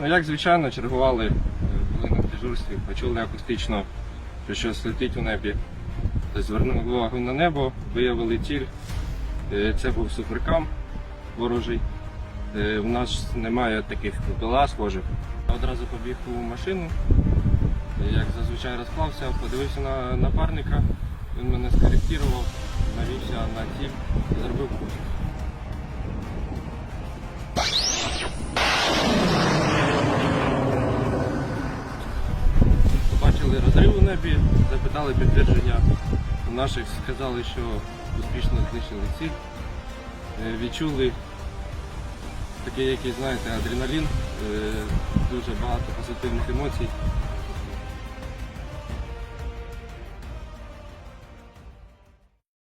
Ну, як звичайно, чергували, е, були на дежурстві, почули акустично, що щось летить у небі. Тобто Звернули увагу на небо, виявили ціль. Е, Це був суперкам ворожий. Е, У нас немає таких ППЛА схожих. Одразу побіг у машину, Е, як зазвичай розклався, подивився на напарника, він мене скоректував, Побачили розрив у небі, запитали підтвердження. У наших сказали, що успішно знищили ціль. Е, Відчули такий, який, знаєте, адреналін, е, дуже багато позитивних емоцій.